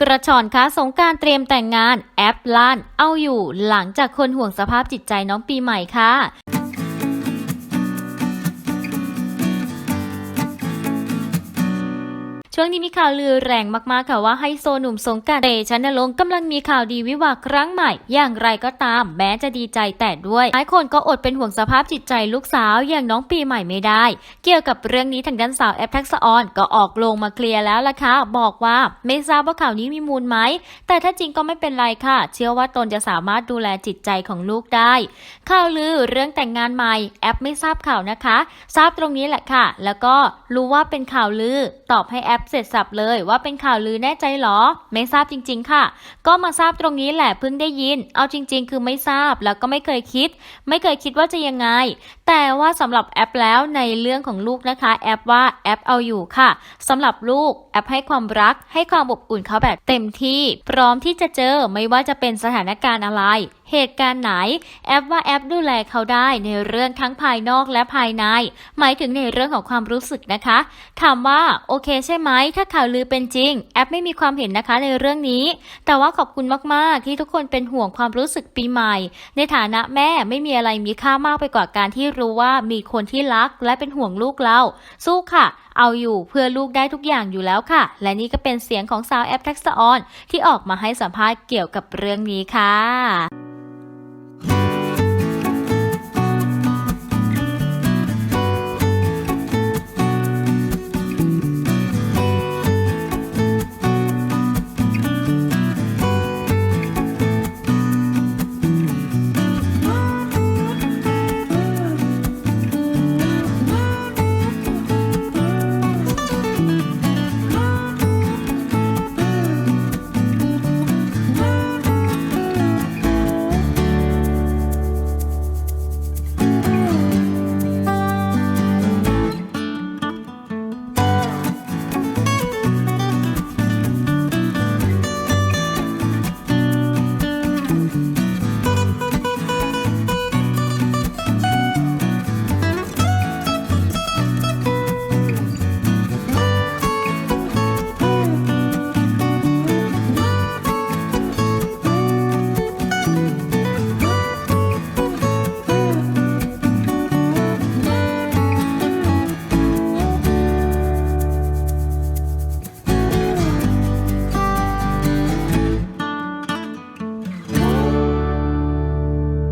กระชอนคะสงการเตรียมแต่งงานแอปล้านเอาอยู่หลังจากคนห่วงสภาพจิตใจน้องปีใหม่ค่ะ ช่วงนี้มีข่าวลือแรงมากๆค่ะว่าไฮโซหนุ่มสงการเตชันนรงกำลังมีข่าวดีวิวาครั้งใหม่ อย่างไรก็ตามแม้จะดีใจแต่ด้วยหลายคนก็อดเป็นห่วงสภาพจิตใจลูกสาวอย่างน้องปีใหม่ไม่ได้ เกี่ยวกับเรื่องนี้ทางด้านสาวแอปทักษออนก็ออกโรงมาเคลียร์แล้วล่ะค่ะบอกว่าไม่ทราบว่าข่าวนี้มีมูลไหมแต่ถ้าจริงก็ไม่เป็นไรค่ะ เชื่อว่าตนจะสามารถดูแลจิตใจของลูกได้ข่าวลือเรื่องแต่งงานใหม่แอปไม่ทราบข่าวนะคะ ทราบตรงนี้แหละค่ะ แล้วก็รู้ว่าเป็นข่าวลือตอบให้แอปเสร็จสับเลยว่าเป็นข่าวลือแน่ใจเหรอ ไม่ทราบจริง ๆ ค่ะ ก็มาทราบตรงนี้แหละเพิ่งได้ยิน เอาจริง ๆ คือไม่ทราบแล้วก็ไม่เคยคิด ไม่เคยคิดว่าจะยังไง แต่ว่าสำหรับแอปแล้วในเรื่องของลูกนะคะ แอปว่าแอปเอาอยู่ค่ะสำหรับลูกแอปให้ความรัก ให้ความอบอุ่นเขาแบบเต็มที่ พร้อมที่จะเจอไม่ว่าจะเป็นสถานการณ์อะไร เหตุการณ์ไหน แอปว่าแอปดูแลเขาได้ในเรื่องทั้งภายนอกและภายใน หมายถึงในเรื่องของความรู้สึกนะคะ ถามว่าโอเคใช่ไหมถ้าข่าวลือเป็นจริง แอปไม่มีความเห็นนะคะในเรื่องนี้ แต่ว่าขอบคุณมากๆ ที่ทุกคนเป็นห่วงความรู้สึกปีใหม่ ในฐานะแม่ไม่มีอะไรมีค่ามากไปกว่าการที่รู้ว่ามีคนที่รักและเป็นห่วงลูกเรา สู้ค่ะเอาอยู่เพื่อลูกได้ทุกอย่างอยู่แล้วค่ะ และนี่ก็เป็นเสียงของสาวแอปทักษออนที่ออกมาให้สัมภาษณ์เกี่ยวกับเรื่องนี้ค่ะ